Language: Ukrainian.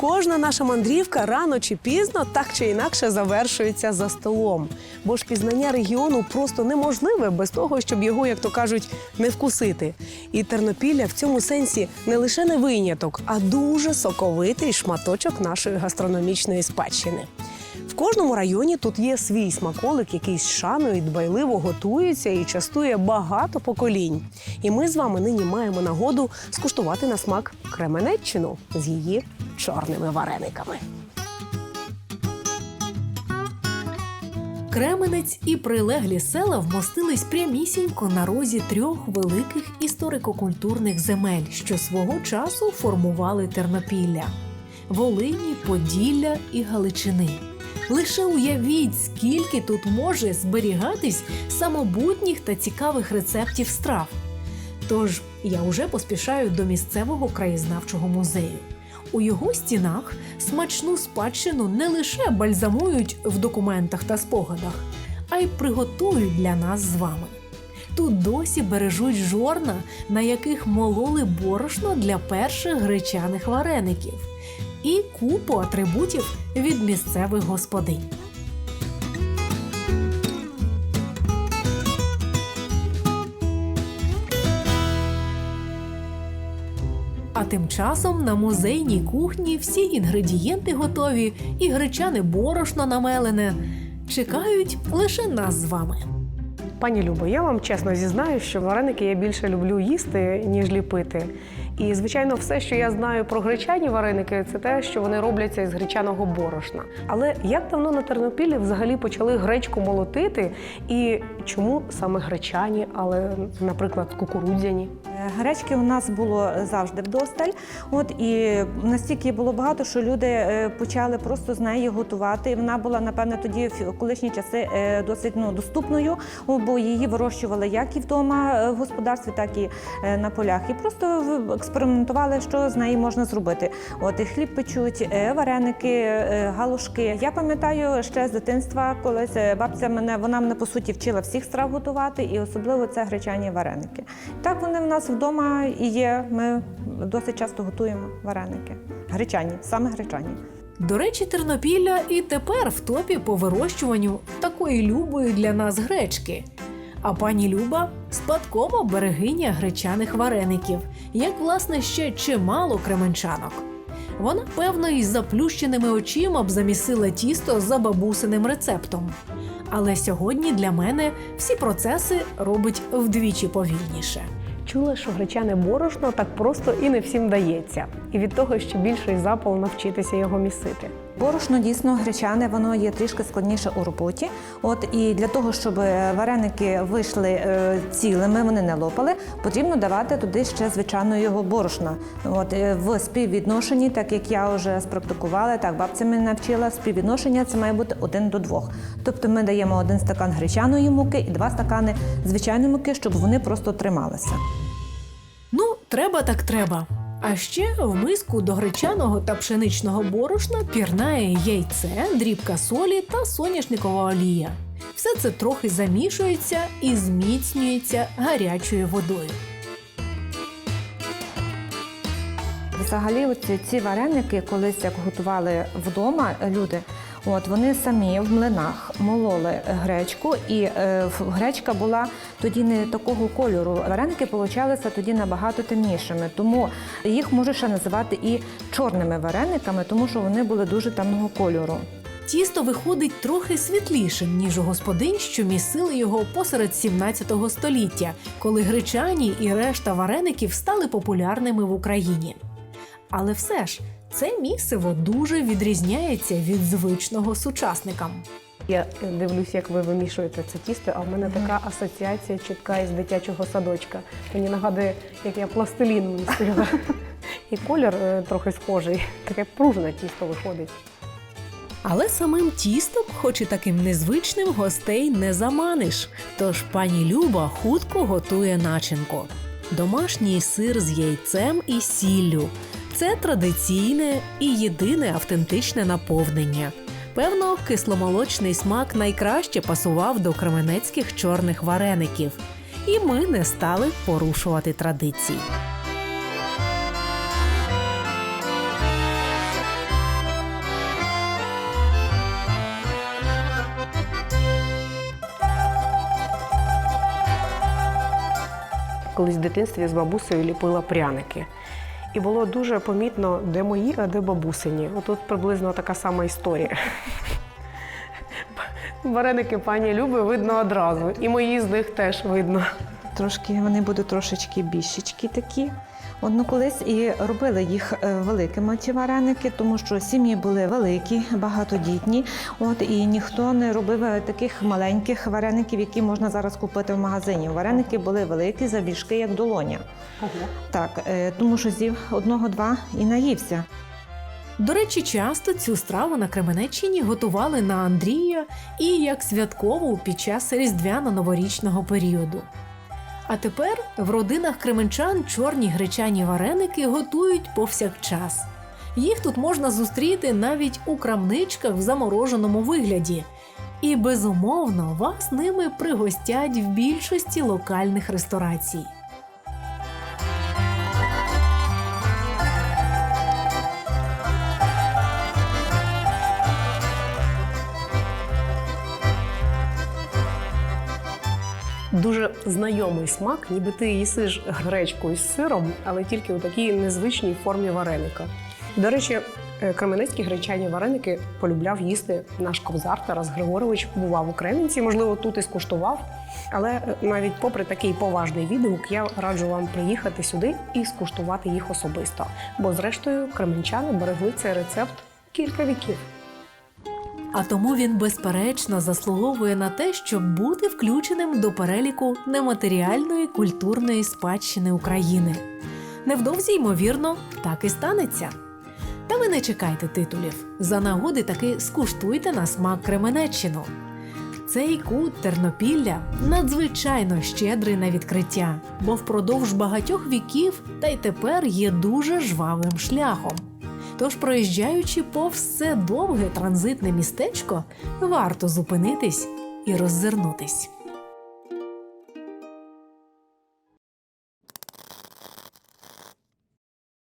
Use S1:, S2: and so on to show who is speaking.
S1: Кожна наша мандрівка рано чи пізно так чи інакше завершується за столом. Бо ж пізнання регіону просто неможливе без того, щоб його, як то кажуть, не вкусити. І Тернопілля в цьому сенсі не лише не виняток, а дуже соковитий шматочок нашої гастрономічної спадщини. В кожному районі тут є свій смаколик, який з шаною дбайливо готується і частує багато поколінь. І ми з вами нині маємо нагоду скуштувати на смак Кременеччину з її чорними варениками.
S2: Кременець і прилеглі села вмостились прямісінько на розі трьох великих історико-культурних земель, що свого часу формували Тернопілля Волині, Поділля і Галичини. Лише уявіть, скільки тут може зберігатись самобутніх та цікавих рецептів страв. Тож я вже поспішаю до місцевого краєзнавчого музею. У його стінах смачну спадщину не лише бальзамують в документах та спогадах, а й приготують для нас з вами. Тут досі бережуть жорна, на яких мололи борошно для перших гречаних вареників, і купу атрибутів від місцевих господинь. А тим часом на музейній кухні всі інгредієнти готові, і гречане борошно намелене. Чекають лише нас з вами.
S1: Пані Любо, я вам чесно зізнаю, що вареники я більше люблю їсти, ніж ліпити. І, звичайно, все, що я знаю про гречані вареники, це те, що вони робляться із гречаного борошна. Але як давно на Тернопілі взагалі почали гречку молотити, і чому саме гречані, але, наприклад, кукурудзяні?
S3: Гречки у нас було завжди вдосталь. От і настільки було багато, що люди е, почали просто з неї готувати. Вона була, напевне, тоді в колишні часи е, досить ну, доступною, бо її вирощували як і вдома е, в господарстві, так і на полях. І просто експериментували, що з неї можна зробити. От і хліб печуть, вареники, галушки. Я пам'ятаю ще з дитинства, колись е, бабця мене вона мене по суті вчила всіх страв готувати, і особливо це гречані вареники. Так вони в нас вдома і є. Ми досить часто готуємо вареники. Гречані, саме гречані.
S2: До речі, Тернопілля і тепер в топі по вирощуванню такої любої для нас гречки. А пані Люба спадкова берегиня гречаних вареників, як власне ще чимало кременчанок. Вона, певно, із заплющеними очима б замісила тісто за бабусиним рецептом. Але сьогодні для мене всі процеси робить вдвічі повільніше.
S1: Чула, що гречане борошно так просто і не всім дається. І від того ще більший запал навчитися його місити.
S3: Борошно дійсно гречане, воно є трішки складніше у роботі. От і для того, щоб вареники вийшли е, цілими, вони не лопали, потрібно давати туди ще звичайно його борошна. От е, в співвідношенні, так як я вже спрактикувала, так бабця мене навчила, співвідношення це має бути один до двох. Тобто ми даємо один стакан гречаної муки і два стакани звичайної муки, щоб вони просто трималися.
S2: Ну, треба так треба. А ще в миску до гречаного та пшеничного борошна пірнає яйце, дрібка солі та соняшникова олія. Все це трохи замішується і зміцнюється гарячою водою.
S3: Взагалі, ці вареники, колись як готували вдома люди, от вони самі в млинах мололи гречку, і е, гречка була тоді не такого кольору. Вареники получалися тоді набагато темнішими, тому їх можу ще називати і чорними варениками, тому що вони були дуже темного кольору.
S2: Тісто виходить трохи світлішим, ніж у господинь, що місили його посеред 17 століття, коли гречані і решта вареників стали популярними в Україні. Але все ж це місиво дуже відрізняється від звичного сучасникам.
S1: Я дивлюсь, як ви вимішуєте це тісто, а в мене така асоціація чітка із дитячого садочка. Мені нагадує, як я пластилін містила. І колір е, трохи схожий, таке пружне тісто виходить.
S2: Але самим тістом, хоч і таким незвичним, гостей не заманиш. Тож пані Люба хутко готує начинку. Домашній сир з яйцем і сіллю. Це традиційне і єдине автентичне наповнення. Певно, кисломолочний смак найкраще пасував до кременецьких чорних вареників, і ми не стали порушувати традиції.
S1: Колись в дитинстві з бабусею ліпила пряники. І було дуже помітно, де мої, а де бабусині. Отут приблизно така сама історія. Вареники пані Люби видно одразу, і мої з них теж видно.
S3: Трошки вони будуть трошечки більшечки такі. Одно колись і робили їх е, великими ці вареники, тому що сім'ї були великі, багатодітні. От і ніхто не робив е, таких маленьких вареників, які можна зараз купити в магазині. Вареники були великі, завбільшки, як долоня. Так, е, тому що з'їв одного-два і наївся.
S2: До речі, часто цю страву на Кременеччині готували на Андрія і як святкову під час різдвяно-новорічного періоду. А тепер в родинах кременчан чорні гречані вареники готують повсякчас. Їх тут можна зустріти навіть у крамничках в замороженому вигляді. І безумовно вас ними пригостять в більшості локальних ресторацій.
S1: Дуже знайомий смак, ніби ти їсиш гречку із сиром, але тільки у такій незвичній формі вареника. До речі, е, кременецькі гречані вареники полюбляв їсти наш кобзар Тарас Григорович. Бував у Кременці, можливо, тут і скуштував. Але е, навіть попри такий поважний відгук, я раджу вам приїхати сюди і скуштувати їх особисто. Бо, зрештою, кременчани берегли цей рецепт кілька віків.
S2: А тому він безперечно заслуговує на те, щоб бути включеним до переліку нематеріальної культурної спадщини України. Невдовзі, ймовірно, так і станеться. Та ви не чекайте титулів. За нагоди таки скуштуйте на смак Кременеччину. Цей кут Тернопілля надзвичайно щедрий на відкриття, бо впродовж багатьох віків та й тепер є дуже жвавим шляхом. Тож, проїжджаючи повз це довге транзитне містечко, варто зупинитись і роззирнутись.